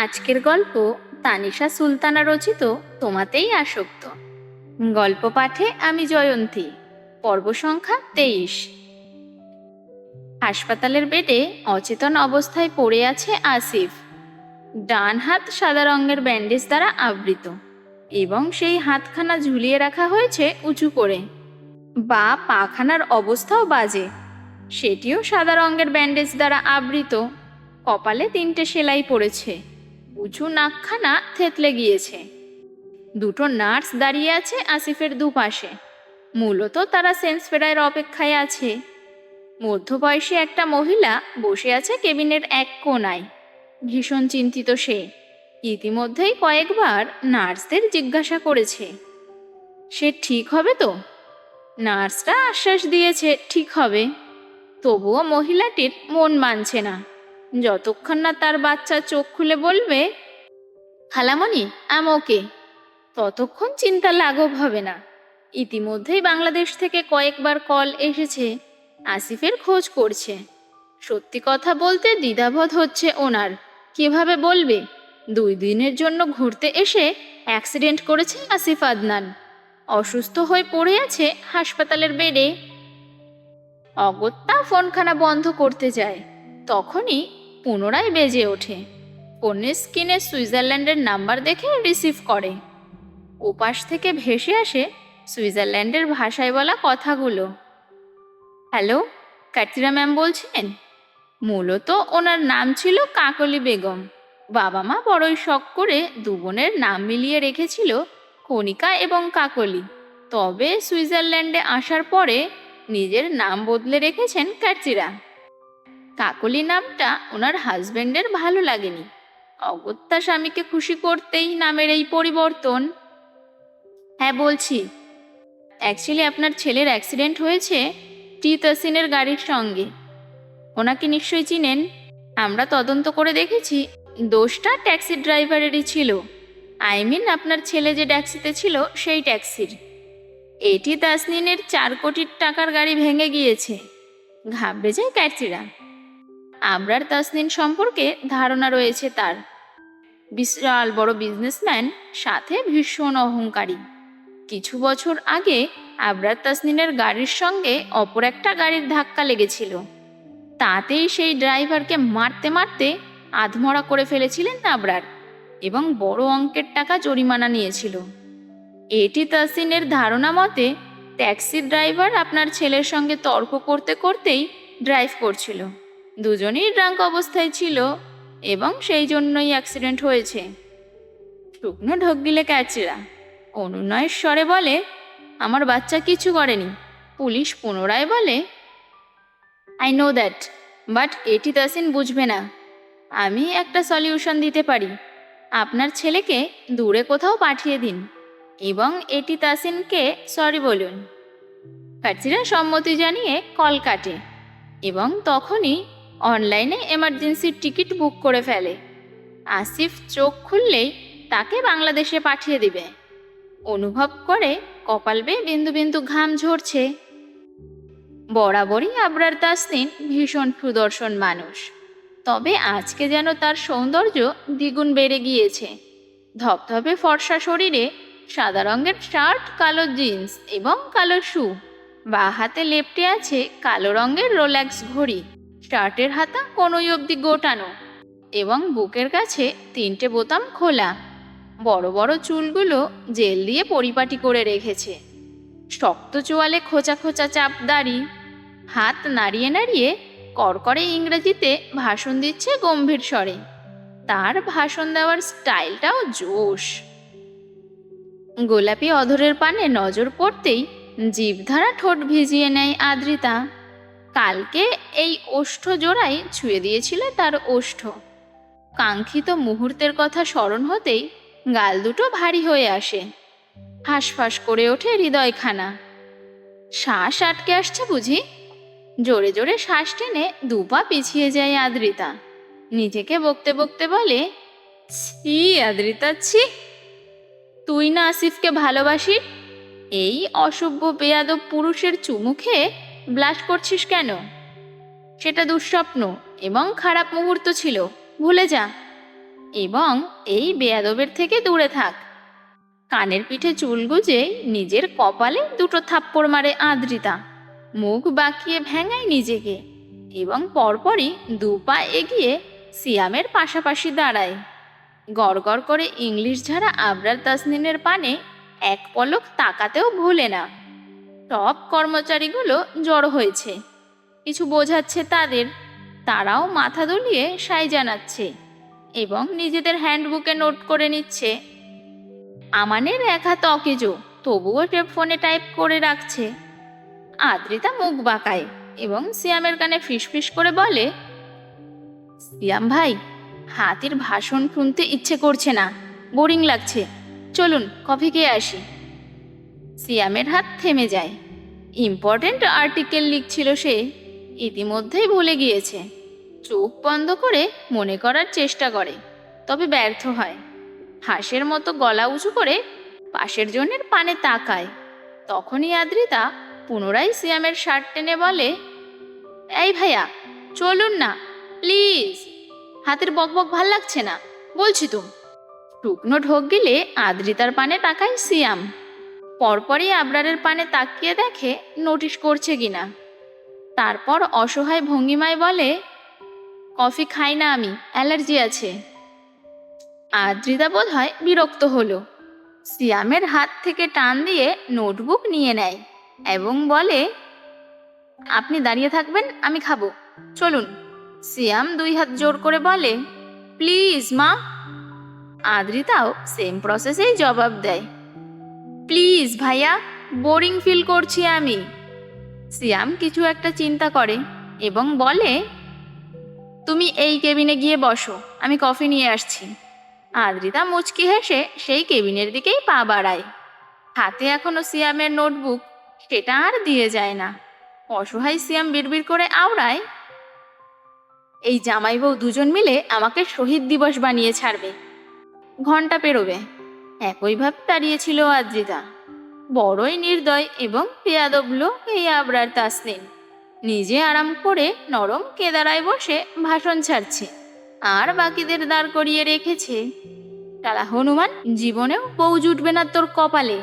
আজকের গল্প তানিশা সুলতানা রচিত, তোমাতেই আসক্ত। গল্প পাঠে আমি জয়ন্তী, পর্ব সংখ্যা তেইশ। হাসপাতালের বেডে অচেতন অবস্থায় পড়ে আছে আসিফ। ডান হাত সাদা রঙের ব্যান্ডেজ দ্বারা আবৃত এবং সেই হাতখানা ঝুলিয়ে রাখা হয়েছে উঁচু করে। বা পাখানার অবস্থাও বাজে। সেটিও সাদা রঙের ব্যান্ডেজ দ্বারা আবৃত। কপালে তিনটে সেলাই পড়েছে। উঁচু নাকখানা থেতলে গিয়েছে। দুটো নার্স দাঁড়িয়ে আছে আসিফের দুপাশে। মূলত তারা সেন্স ফেরায়ের অপেক্ষায় আছে। মধ্যবয়সী একটা মহিলা বসে আছে কেবিনের এক কোণায় ভীষণ চিন্তিত সে। ইতিমধ্যেই কয়েকবার নার্সদের জিজ্ঞাসা করেছে। সে ঠিক হবে তো? নার্সরা আশ্বাস দিয়েছে, ঠিক হবে। তবুও মহিলাটির মন মানছে না। যতক্ষণ না তার বাচ্চা চোখ খুলে বলবে, খালামণি, আম ওকে, ততক্ষণ চিন্তা লাঘব হবে না। ইতিমধ্যেই বাংলাদেশ থেকে কয়েকবার কল এসেছে, আসিফের খোঁজ করছে। সত্যি কথা বলতে দ্বিধাবোধ হচ্ছে ওনার। কীভাবে বলবে? দুই দিনের জন্য ঘুরতে এসে অ্যাক্সিডেন্ট করেছে আসিফ আদনান। অসুস্থ হয়ে পড়ে আছে হাসপাতালের বেডে। অগত্যা ফোনখানা বন্ধ করতে যায়। তখনই পুনরায় বেজে ওঠে। ফোনের স্ক্রিনে সুইজারল্যান্ডের নাম্বার দেখে রিসিভ করে। ওপাশ থেকে ভেসে আসে সুইজারল্যান্ডের ভাষায় বলা কথাগুলো। হ্যালো কাতিরা ম্যাম বলছেন? মূলত ওনার নাম ছিল কাকলি বেগম। বাবা মা বড়ই শখ করে দু বোনের নাম মিলিয়ে রেখেছিল কণিকা এবং কাকলি। তবে সুইজারল্যান্ডে আসার পরে নিজের নাম বদলে রেখেছেন কাটচিরা কাকলি নামটা ওনার হাজবেন্ডের ভালো লাগেনি। অগত্যা স্বামীকে খুশি করতেই নামের এই পরিবর্তন। হ্যাঁ বলছি। অ্যাকচুয়ালি আপনার ছেলের অ্যাক্সিডেন্ট হয়েছে টি তসিনের গাড়ির সঙ্গে। ওনাকে নিশ্চয়ই চিনেন? আমরা তদন্ত করে দেখেছি দোষটা ট্যাক্সি ড্রাইভারেরই ছিল। আই মিন আপনার ছেলে যে ট্যাক্সিতে ছিল সেই ট্যাক্সির। এটি তাসনিনের চার কোটি টাকার গাড়ি ভেঙে গিয়েছে। ঘাবড়ে যায় ক্যাটচিরা আবরার তাসনিন সম্পর্কে ধারণা রয়েছে তার। বিশাল বড় বিজনেসম্যান সাথে ভীষণ অহংকারী। কিছু বছর আগে আবরার তাসনিনের গাড়ির সঙ্গে অপর একটা গাড়ির ধাক্কা লেগেছিল। তাতেই সেই ড্রাইভারকে মারতে মারতে আধমরা করে ফেলেছিলেন আবরার এবং বড় অঙ্কের টাকা জরিমানা নিয়েছিল। এটি তাসিনের ধারণা মতে ট্যাক্সি ড্রাইভার আপনার ছেলের সঙ্গে তর্ক করতে করতেই ড্রাইভ করছিল। দুজনেই ড্রাঙ্ক অবস্থায় ছিল এবং সেই জন্যই অ্যাক্সিডেন্ট হয়েছে। শুকনো ঢোক গিলে ক্যাচেরা। অনুনয়ের স্বরে বলে, আমার বাচ্চা কিছু করেনি। পুলিশ পুনরায় বলে আই নো দ্যাট বাট এটি তাসিন বুঝবে না। আমি একটা সলিউশন দিতে পারি। আপনার ছেলেকে দূরে কোথাও পাঠিয়ে দিন এবং এটি তাসিনকে সরি বলুন। কাচিরা সম্মতি জানিয়ে কল কাটে এবং তখনই অনলাইনে এমার্জেন্সির টিকিট বুক করে ফেলে। আসিফ চোখ খুললেই তাকে বাংলাদেশে পাঠিয়ে দিবে। অনুভব করে কপাল বেয়ে বিন্দু বিন্দু ঘাম ঝরছে। বরাবরই আবরার তাসনিন ভীষণ সুদর্শন মানুষ। তবে আজকে যেন তার সৌন্দর্য দ্বিগুণ বেড়ে গিয়েছে। ধপধপে ফর্সা শরীরে সাদা রঙের শার্ট, কালো জিন্স এবং কালো শু। বা হাতে লেপটে আছে কালো রঙের রোল্যাক্স ঘড়ি। শার্টের হাতা কোনোই অবধি গোটানো এবং বুকের কাছে তিনটে বোতাম খোলা। বড় বড় চুলগুলো জেল দিয়ে পরিপাটি করে রেখেছে। শক্ত চোয়ালে খোঁচা খোঁচা চাপ দাড়ি। হাত নাড়িয়ে নাড়িয়ে কড়কড়ে ইংরেজিতে ভাষণ দিচ্ছে গম্ভীর স্বরে। তার ভাষণ দেওয়ার স্টাইলটাও জোশ। গোলাপি অধরের পানে নজর পড়তেই জীবধারা ঠোঁট ভিজিয়ে নেয় আদ্রিতা। কালকে এই ওষ্ঠ জোড়াই ছুঁয়ে দিয়েছিল তার ওষ্ঠ। কাঙ্ক্ষিত মুহূর্তের কথা স্মরণ হতেই গাল দুটো ভারী হয়ে আসে। হাঁসফাঁস করে ওঠে হৃদয়খানা। শ্বাস আটকে আসছে বুঝি? জোরে জোরে শ্বাস টেনে দুপা পিছিয়ে যায় আদ্রিতা। নিজেকে বকতে বকতে বলে, ছি আদ্রিতা, ছি। তুই না আসিফকে ভালোবাসি এই অসভ্য বেয়াদব পুরুষের চুমু খেয়ে ব্লাশ করছিস কেন? সেটা দুঃস্বপ্ন এবং খারাপ মুহূর্ত ছিল। ভুলে যা। এবং এই বেয়াদবের থেকে দূরে থাক। কানের পিঠে চুল গুজে নিজের কপালে দুটো থাপ্পড় মারে আদ্রিতা। মুখ বাঁকিয়ে ভেঙায় নিজেকে এবং পরপরই দু পা এগিয়ে সিয়ামের পাশাপাশি দাঁড়ায়। গড়গড় করে ইংলিশ ঝাড়া আবরার তাসনিনের পানে এক পলক তাকাতেও ভুলে না। টপ কর্মচারীগুলো জড়ো হয়েছে। কিছু বোঝাচ্ছে তাদের। তারাও মাথা দুলিয়ে সাই জানাচ্ছে এবং নিজেদের হ্যান্ডবুকে নোট করে নিচ্ছে। আমানের এক হাত তবুও সে ফোনে টাইপ করে রাখছে। আদ্রিতা মুখ বাঁকায় এবং সিয়ামের কানে ফিসফিস করে বলে, সিয়াম ভাই, হাতির ভাষণ শুনতে ইচ্ছে করছে না। বোরিং লাগছে। চলুন, কফি খেয়ে আসি। সিয়ামের হাত থেমে যায়। ইম্পর্ট্যান্ট আর্টিকেল লিখছিল সে। ইতিমধ্যেই ভুলে গিয়েছে। চোখ বন্ধ করে মনে করার চেষ্টা করে, তবে ব্যর্থ হয়। হাঁসের মতো গলা উঁচু করে পাশের জনের পানে তাকায়। তখনই আদ্রিতা পুনরায় সিয়ামের শার্ট টেনে বলে, এই ভাইয়া, চলুন না, প্লিজ। হাতের বকবক ভালো লাগছে না, বলছি তো। শুকনো ঢোক গেলে আদ্রিতার পানে তাকায় সিয়াম। পরপরই আবরারের পানে তাকিয়ে দেখে নোটিশ করছে কিনা। তারপর অসহায় ভঙ্গিমায় বলে, কফি খাই না আমি, অ্যালার্জি আছে। আদ্রিতা বোধ হয় বিরক্ত হলো। সিয়ামের হাত থেকে টান দিয়ে নোটবুক নিয়ে নেয় এবং বলে, আপনি দাঁড়িয়ে থাকবেন, আমি খাব। চলুন। সিয়াম দুই হাত জোর করে বলে, প্লিজ মা। আদ্রিতাও সেম প্রসেসেই জবাব দেয়। প্লিজ ভাইয়া, বোরিং ফিল করছি আমি। সিয়াম কিছু একটা চিন্তা করে এবং বলে, তুমি এই কেবিনে গিয়ে বসো, আমি কফি নিয়ে আসছি। আদ্রিতা মুচকি হেসে সেই কেবিনের দিকেই পা বাড়ায়। হাতে এখনও সিয়ামের নোটবুক, সেটা আর দিয়ে যায় না। অসহায় সিয়াম বিড়বিড় করে আওড়ায়, এই জামাই বউ দুজন মিলে আমাকে শহীদ দিবস বানিয়ে ছাড়বে। ঘণ্টা পেরোবে। একইভাবে দাঁড়িয়েছিল আদ্রিতা। বড়ই নির্দয় এবং পেয়াদব লোক এই আবরার তাসলিন নিজে আরাম করে নরম কেদারায় বসে ভাষণ ছাড়ছে, আর বাকিদের দাঁড় করিয়ে রেখেছে। তারা হনুমান, জীবনেও বউ জুটবে না তোর কপালে।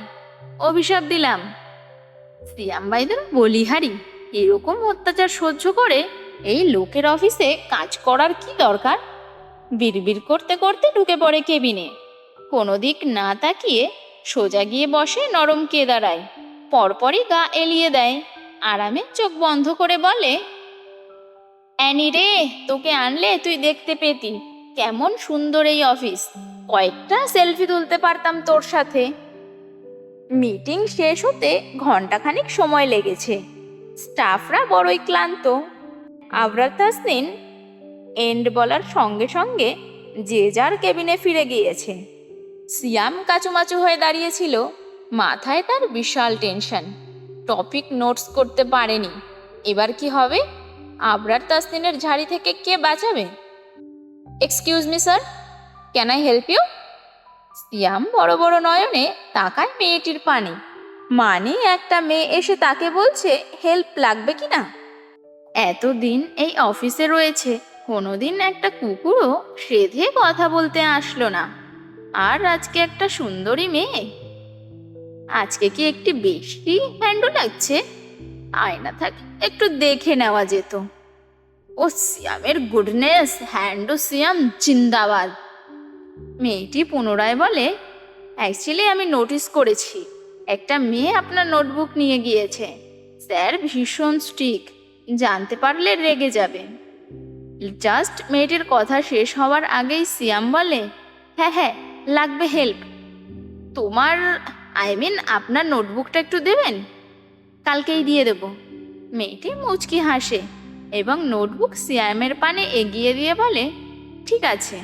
অভিশাপ দিলাম। সিয়াম বাইদের বলিহারি এরকম অত্যাচার সহ্য করে এই লোকের অফিসে কাজ করার কি দরকার? বিড়বিড় করতে করতে ঢুকে পড়ে কেবিনে। কোনো দিক না তাকিয়ে সোজা গিয়ে বসে নরম কেদারায়। পরপরই গা এলিয়ে দেয়। আরামে চোখ বন্ধ করে বলে, অ্যানি রে, তোকে আনলে তুই দেখতে পেতি। কেমন সুন্দর এই অফিস। কয়েকটা সেলফি তুলতে পারতাম তোর সাথে। মিটিং শেষ হতে ঘন্টাখানিক সময় লেগেছে। স্টাফরা বড়ই ক্লান্ত। আবরার তাসনিন এন্ড বলার সঙ্গে সঙ্গে যে যার কেবিনে ফিরে গিয়েছে। সিয়াম কাচুমাচু হয়ে দাঁড়িয়েছিল। মাথায় তার বিশাল টেনশন। টপিক নোটস করতে পারেনি। এবার কি হবে? আবরার তাসনিনের ঝাড়ি থেকে কে বাঁচাবে? Excuse me sir can I help you Siam বড় বড় নয়নে তাকায় মেয়েটির পানে। মানে একটা মেয়ে এসে তাকে বলছে হেল্প লাগবে কি না? এতদিন এই অফিসে রয়েছে। কোনোদিন একটা কুকুরও সেধে কথা বলতে আসলো না। আর আজকে একটা সুন্দরী মেয়ে। আজকে কি একটি বেশি হ্যান্ডু লাগছে? আয়না থাক একটু দেখে নেওয়া যেত। ও সিয়ামের গুডনেস, হ্যান্ডো সিয়াম, জিন্দাবাদ। মেয়েটি পুনরায় বলে, অ্যাকচুয়ালি আমি নোটিস করেছি, একটা মেয়ে আপনার নোটবুক নিয়ে গিয়েছে। স্যার, ভীষণ স্ট্রিক, জানতে পারলে রেগে যাবে। জাস্ট মেয়েটির কথা শেষ হওয়ার আগেই সিয়াম বলে হ্যাঁ হ্যাঁ লাগবে হেল্প তোমার আই মিন আপনার নোটবুকটা একটু দেবেন? কালকেই দিয়ে দেব। মেয়েটি মুচকি হাসে এবং নোটবুক সিয়ামের পানে এগিয়ে দিয়ে বলে, ঠিক আছে।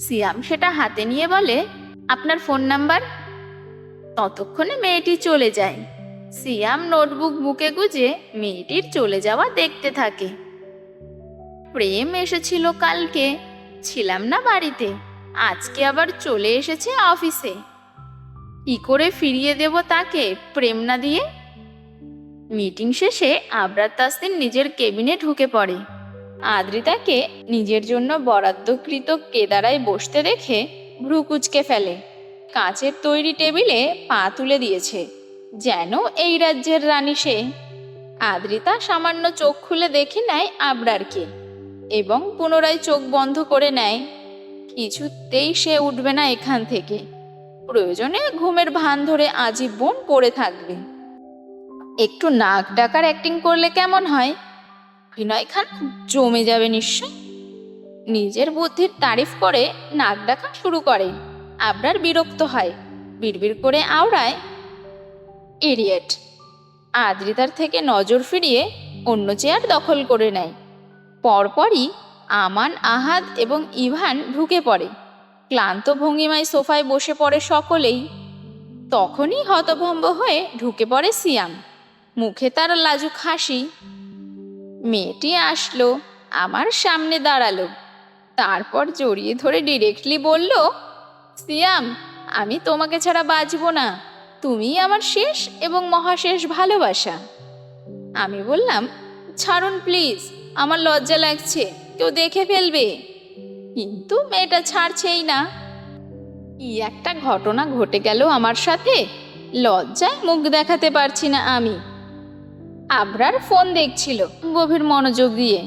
সিয়াম সেটা হাতে নিয়ে বলে, আপনার ফোন নাম্বার ততক্ষণে মেয়েটি চলে যায়। সিয়াম নোটবুক বুকে গুজে মেয়েটির চলে যাওয়া দেখতে থাকে। প্রেম এসেছিল কালকে, ছিলাম না বাড়িতে। আজকে আবার চলে এসেছে অফিসে। কি করে ফিরিয়ে দেব তাকে প্রেম না দিয়ে? মিটিং শেষে আবরার তাসদিন নিজের কেবিনে ঢুকে পড়ে। আদ্রিতাকে নিজের জন্য বরাদ্দকৃত কেদারায় বসতে দেখে ভ্রু কুচকে ফেলে। কাঁচের তৈরি টেবিলে পা তুলে দিয়েছে, যেন এই রাজ্যের রানী সে। আদ্রিতা সামান্য চোখ খুলে দেখে নেয় আবরারকে এবং পুনরায় চোখ বন্ধ করে নেয়। কিছুতেই সে উঠবে না এখান থেকে। প্রয়োজনে ঘুমের ভান ধরে আজীবন পড়ে থাকবে। একটু নাক ডাকার অ্যাক্টিং করলে কেমন হয়? বিনয় খান জমে যাবে নিশ্চয়। নিজের বুদ্ধির তারিফ করে নাক ডাকা শুরু করে। আবরার বিরক্ত হয়, বিড়বিড় করে আওড়ায় এরিয়েট আদ্রিতার থেকে নজর ফিরিয়ে অন্য চেয়ার দখল করে নেয়। পরপরই আমান, আহাদ এবং ইভান ঢুকে পড়ে। ক্লান্ত ভঙ্গিমায় সোফায় বসে পড়ে সকলেই। তখনই হতভম্ব হয়ে ঢুকে পড়ে সিয়াম। মুখে তার লাজুক হাসি। মেয়েটি আসলো, আমার সামনে দাঁড়াল। তারপর জড়িয়ে ধরে ডিরেক্টলি বলল, সিয়াম, আমি তোমাকে ছাড়া বাঁচবো না। তুমিই আমার শেষ এবং মহাশেষ ভালোবাসা। আমি বললাম, ছাড়ুন প্লিজ আমার লজ্জা লাগছে। কেউ দেখে ফেলবে। কিন্তু মেয়েটা ছাড়ছেই না। কি একটা ঘটনা ঘটে গেল আমার সাথে? লজ্জায় মুখ দেখাতে পারছি না আমি। আবরার ফোন দেখছিল গভীর মনোযোগ দিয়ে।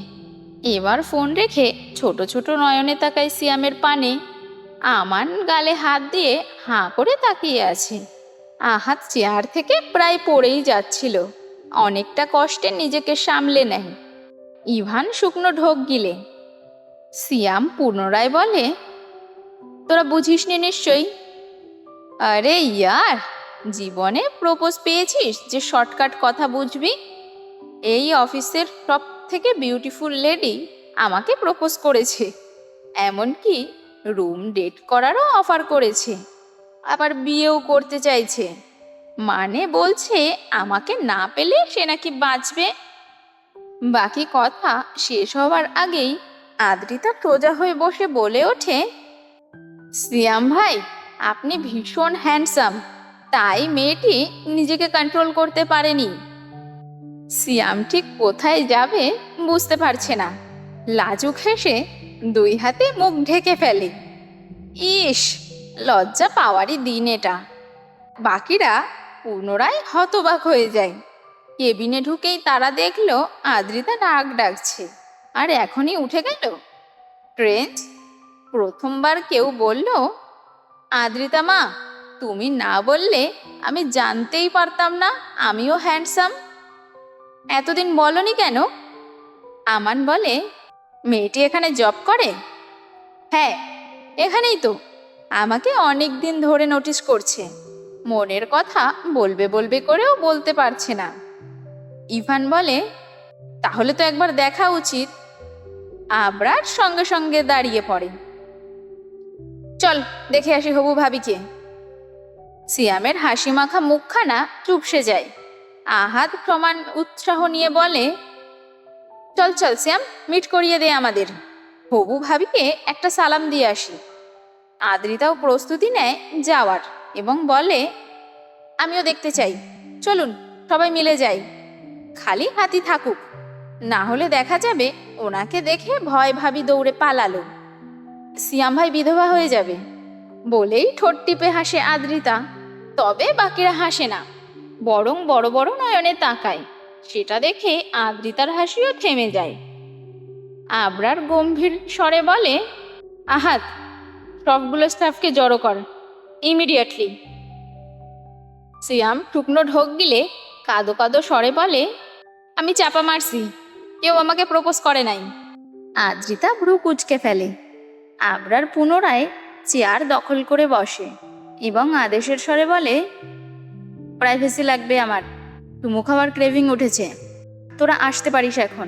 এবার ফোন রেখে ছোট ছোট নয়নে তাকায় সিয়ামের পানে। আমান গালে হাত দিয়ে হাঁ করে তাকিয়ে আছে। আহাত চেয়ার থেকে প্রায় পড়েই যাচ্ছিল। অনেকটা কষ্টে নিজেকে সামলে নেয়। ইভান শুকনো ঢোক গিলে। সিয়াম পুনরায় বলে, তোরা বুঝিসনি নিশ্চয়ই? আরে ইয়ার, জীবনে প্রপোজ পেয়েছিস যে শর্টকাট কথা বুঝবি? এই অফিসের সব থেকে বিউটিফুল লেডি আমাকে প্রপোজ করেছে। এমনকি রুম ডেট করারও অফার করেছে। আবার বিয়েও করতে চাইছে। মানে বলছে, আমাকে না পেলে সে নাকি বাঁচবে? বাকি কথা শেষ হওয়ার আগেই আদ্রিতা সোজা হয়ে বসে বলে ওঠে, সিয়াম ভাই, আপনি ভীষণ হ্যান্ডসাম তাই মেয়েটি নিজেকে কন্ট্রোল করতে পারেনি। সিয়াম ঠিক কোথায় যাবে বুঝতে পারছে না। লাজুক হেসে দুই হাতে মুখ ঢেকে ফেলে। ইস, লজ্জা পাওয়ারই দিন এটা। বাকিরা পুনরায় হতবাক হয়ে যায়। কেবিনে ঢুকেই তারা দেখল আদ্রিতা ডাক ডাকছে। আর এখনই উঠে গেল? ট্রেন্স প্রথমবার কেউ বলল, আদ্রিতা মা, তুমি না বললে আমি জানতেই পারতাম না আমিও হ্যান্ডসাম। এতদিন বলনি কেন? আমান বলে, মেয়েটি এখানে জব করে? হ্যাঁ এখানেই তো। আমাকে অনেক দিন ধরে নোটিস করছে। মনের কথা বলবে বলবে করেও বলতে পারছে না। ইভান বলে, তাহলে তো একবার দেখা উচিত। আবরার সঙ্গে সঙ্গে দাঁড়িয়ে পড়ে। চল, দেখে আসি হবু ভাবিকে। সিয়ামের হাসি মাখা মুখখানা চুপসে যায়। আহাদ প্রমাণ উৎসাহ নিয়ে বলে, চল চল শ্যাম মিট করিয়ে দে আমাদের। হবু ভাবিকে একটা সালাম দিয়ে আসি। আদ্রিতাও প্রস্তুতি নেয় যাওয়ার এবং বলে, আমিও দেখতে চাই। চলুন, সবাই মিলে যাই। খালি হাতি থাকুক। না হলে দেখা যাবে ওনাকে দেখে ভয় ভাবি দৌড়ে পালালো। সিয়াম ভাই বিধবা হয়ে যাবে। বলেই ঠোঁট টিপে হাসে আদ্রিতা। তবে বাকিরা হাসে না। বরং বড় বড় নয়নে তাকায়। সেটা দেখে আদ্রিতার হাসিও থেমে যায়। আবরার গম্ভীর স্বরে বলে, আহাত, সবগুলো স্টাফকে জড়ো কর, ইমিডিয়েটলি। সিয়াম টুকনো ঢোক গিলে কাদো কাদো স্বরে বলে আমি চাপা মারছি। কেউ আমাকে প্রপোজ করে নাই। আদ্রিতা ভ্রু কুচকে ফেলে। আবরার পুনরায় চেয়ার দখল করে বসে এবং আদেশের স্বরে বলে প্রাইভেসি লাগবে আমার। চুমু খাওয়ার ক্রেভিং উঠেছে। তোরা আসতে পারিস এখন।